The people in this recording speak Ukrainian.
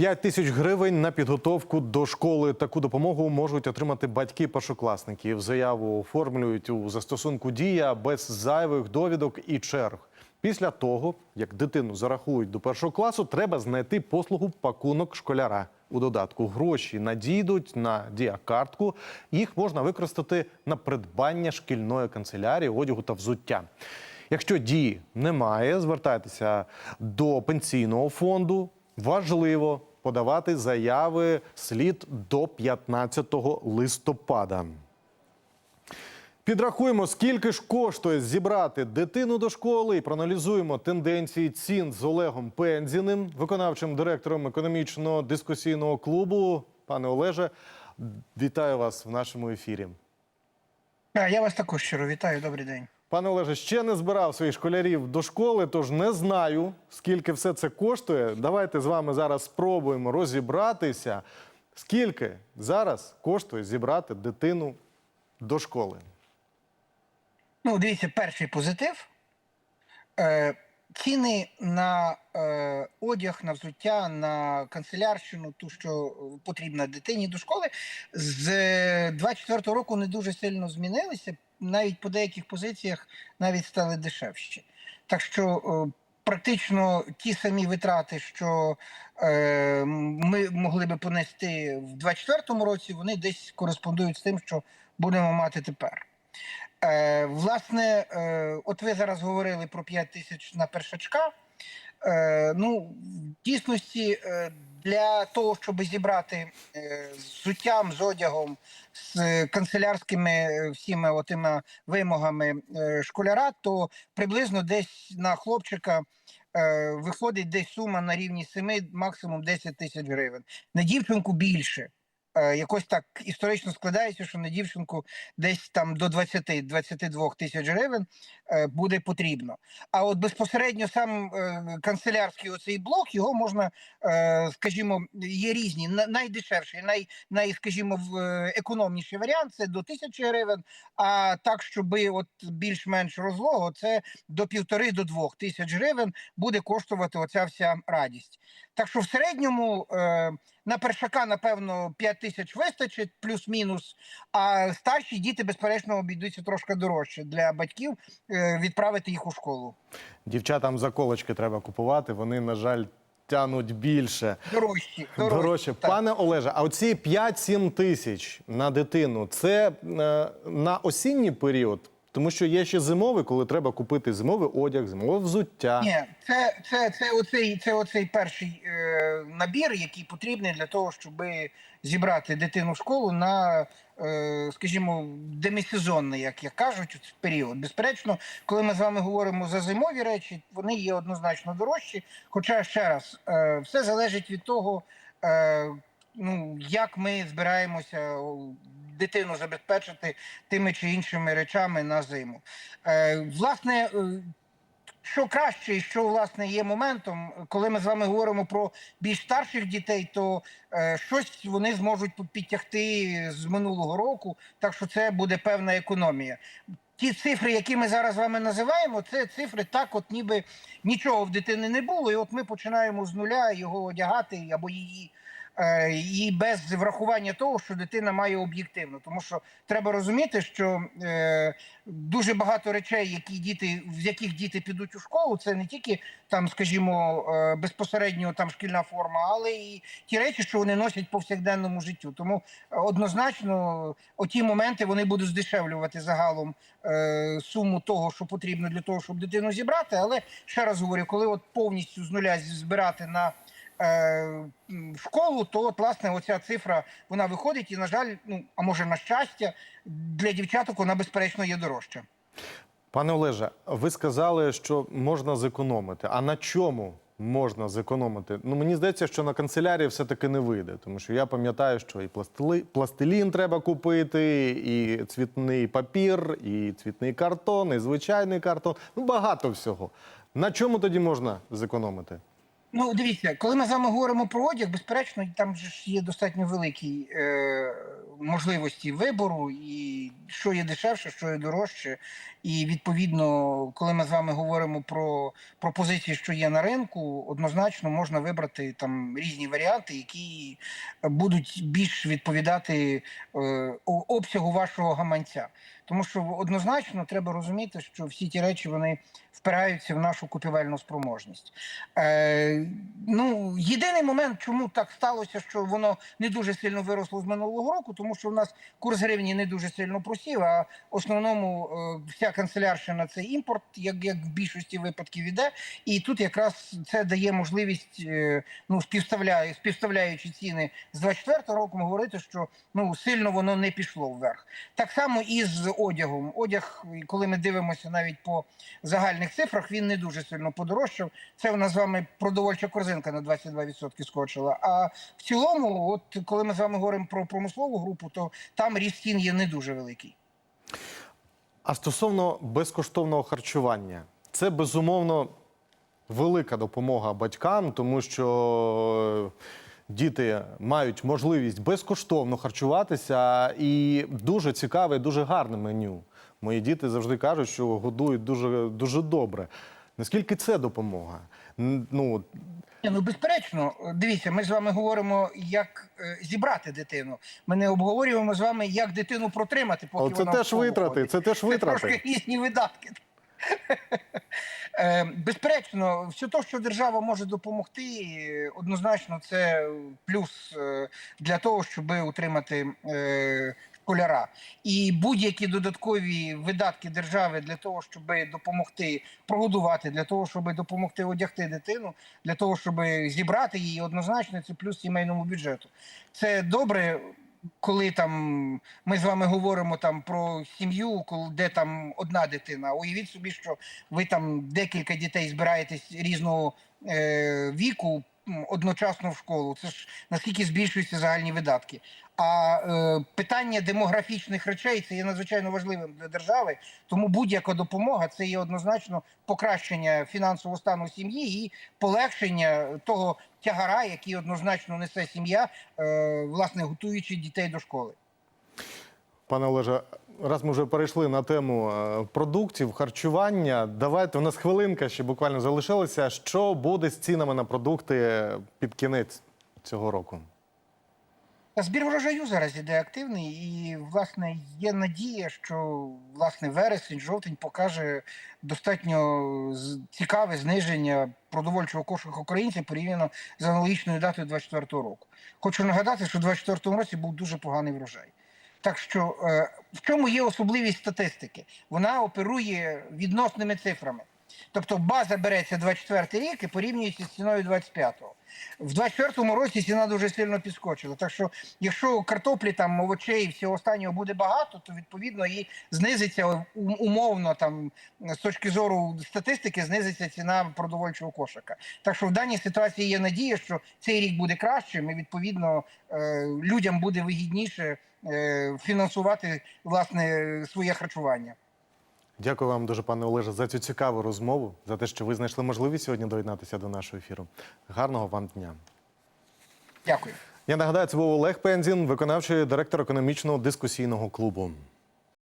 5 тисяч гривень на підготовку до школи. Таку допомогу можуть отримати батьки першокласників. Заяву оформлюють у застосунку дія без зайвих довідок і черг. Після того, як дитину зарахують до першого класу, треба знайти послугу пакунок школяра. У додатку гроші надійдуть на діакартку. Їх можна використати на придбання шкільної канцелярії, одягу та взуття. Якщо дії немає, звертайтеся до пенсійного фонду. Важливо подавати заяви слід до 15 листопада. Підрахуємо, скільки ж коштує зібрати дитину до школи і проаналізуємо тенденції цін з Олегом Пензіним, виконавчим директором економічного дискусійного клубу. Пане Олеже, вітаю вас в нашому ефірі. Я вас також щиро вітаю. Добрий день. Пане Олеже, ще не збирав своїх школярів до школи, тож не знаю, скільки все це коштує. Давайте з вами зараз спробуємо розібратися, скільки зараз коштує зібрати дитину до школи. Ну, дивіться, перший позитив. Е, ціни на е, одяг, на взуття, на канцелярщину, ту, що е, потрібна дитині до школи, з 24 року не дуже сильно змінилися. Навіть по деяких позиціях навіть стали дешевші. Так що е, практично ті самі витрати, що е, ми могли би понести в 24 році, вони десь кореспондують з тим, що будемо мати тепер. Е, власне, от ви зараз говорили про 5 тисяч на першачка. Ну, в дійсності, для того, щоб зібрати е, з взуттям, з одягом, з канцелярськими е, всіма отими вимогами е, школяра, то приблизно десь на хлопчика виходить десь сума на рівні 7, максимум 10 тисяч гривень. На дівчинку більше. Е, Якось так історично складається, що на дівчинку десь там до 20-22 тисяч гривень е, буде потрібно. А от безпосередньо сам е, канцелярський оцей блок, його можна, скажімо, є різні. Найдешевший, най, най, скажімо, економніший варіант це до тисячі гривень. А так, щоб от більш-менш розлого, це до півтори до двох тисяч гривень буде коштувати оця вся радість. Так що в середньому е, на першака, напевно, 5 тисяч вистачить, плюс-мінус. А старші діти, безперечно, обійдуться трошки дорожче для батьків е, відправити їх у школу. Дівчатам заколочки треба купувати. Вони, на жаль, тянуть більше. Дорожчі. Дорожче. так. Пане Олеже, а оці 5-7 тисяч на дитину це е, на осінній період? Тому що є ще зимовий, коли треба купити зимовий одяг, зимове взуття. Ні, це, це, це, оцей, це оцей перший е, набір, який потрібний для того, щоб зібрати дитину в школу на, е, скажімо, демісезонний, як, як кажуть, період. Безперечно, коли ми з вами говоримо за зимові речі, вони є однозначно дорожчі. Хоча ще раз, е, все залежить від того, е, ну, як ми збираємося дитину забезпечити тими чи іншими речами на зиму. Е, власне, е, що краще, і що власне є моментом, коли ми з вами говоримо про більш старших дітей, то е, щось вони зможуть підтягти з минулого року, так що це буде певна економія. Ті цифри, які ми зараз вами називаємо, це цифри так, от ніби нічого в дитини не було, і от ми починаємо з нуля його одягати або її. Е, І без врахування того, що дитина має об'єктивно, тому що треба розуміти, що е, дуже багато речей, які діти, з яких діти підуть у школу, це не тільки там, скажімо, е, безпосередньо там шкільна форма, але і ті речі, що вони носять в повсякденному життю. Тому однозначно оті моменти вони будуть здешевлювати загалом суму того, що потрібно для того, щоб дитину зібрати. Але ще раз говорю, коли от повністю з нуля збирати на школу, то от, власне оця цифра вона виходить, і на жаль, ну а може на щастя, для дівчаток вона безперечно є дорожча. Пане Олеже, ви сказали, що можна зекономити. А на чому можна зекономити? Ну мені здається, що на канцелярії все-таки не вийде, тому що я пам'ятаю, що і пластили... пластилін треба купити, і цвітний папір, і цвітний картон, і звичайний картон. Ну багато всього. На чому тоді можна зекономити? Ну, дивіться, коли ми з вами говоримо про одяг, безперечно, там ж є достатньо великий е, можливості вибору, і що є дешевше, що є дорожче. І відповідно, коли ми з вами говоримо про пропозиції, що є на ринку, однозначно можна вибрати там різні варіанти, які будуть більш відповідати е, обсягу вашого гаманця. Тому що однозначно треба розуміти, що всі ті речі вони впираються в нашу купівельну спроможність. Е, ну, єдиний момент, чому так сталося, що воно не дуже сильно виросло з минулого року, тому що в нас курс гривні не дуже сильно просів, а в основному е, вся канцелярщина це імпорт, як, як в більшості випадків іде. І тут якраз це дає можливість, е, ну, співставляю, співставляючи ціни з 24 роком, говорити, що ну, сильно воно не пішло вверх. Так само і з одягом. Одяг, коли ми дивимося навіть по загальних цифрах, він не дуже сильно подорожчав. Це у нас з вами продовольча корзинка на 22% скочила. А в цілому, от коли ми з вами говоримо про промислову групу, то там ріст цін є не дуже великий. А стосовно безкоштовного харчування, це безумовно велика допомога батькам, тому що діти мають можливість безкоштовно харчуватися, і дуже цікаве, дуже гарне меню. Мої діти завжди кажуть, що годують дуже, дуже добре. Наскільки це допомога? Ну, Ну, безперечно, дивіться, ми з вами говоримо, як е, зібрати дитину. Ми не обговорюємо з вами, як дитину протримати, поки але це вона теж витрати, ходить. це теж Це витрати. трошки різні видатки. Е, Безперечно, все те, що держава може допомогти, однозначно це плюс е, для того, щоб утримати е, школяра. І будь-які додаткові видатки держави для того, щоб допомогти прогодувати, для того, щоб допомогти одягти дитину, для того, щоб зібрати її, однозначно це плюс сімейному бюджету. Це добре, коли там ми з вами говоримо там про сім'ю, коли де там одна дитина. Уявіть собі, що ви там декілька дітей збираєтесь різного е, віку одночасно в школу. Це ж наскільки збільшуються загальні видатки. А е, питання демографічних речей це є надзвичайно важливим для держави. Тому будь-яка допомога це є однозначно покращення фінансового стану сім'ї і полегшення того тягара, який однозначно несе сім'я, е, власне готуючи дітей до школи. Пане Олеже, раз ми вже перейшли на тему е, продуктів, харчування, давайте у нас хвилинка ще буквально залишилася. Що буде з цінами на продукти під кінець цього року? Збір врожаю зараз іде активний, і власне є надія, що власне вересень, жовтень покаже достатньо цікаве зниження продовольчого кошика українців порівняно з аналогічною датою 24 року. Хочу нагадати, що в 24 році був дуже поганий врожай. Так що е, в чому є особливість статистики? Вона оперує відносними цифрами. Тобто база береться 24 рік і порівнюється з ціною 25-го. В 24-му році ціна дуже сильно підскочила. Так що, якщо картоплі, там, овочей і всього останнього буде багато, то відповідно і знизиться умовно там з точки зору статистики, знизиться ціна продовольчого кошика. Так що в даній ситуації є надія, що цей рік буде кращим, і відповідно е, людям буде вигідніше е, фінансувати власне своє харчування. Дякую вам дуже, пане Олеже, за цю цікаву розмову, за те, що ви знайшли можливість сьогодні доєднатися до нашого ефіру. Гарного вам дня. Дякую. Я нагадаю, це був Олег Пензін, виконавчий директор економічного дискусійного клубу.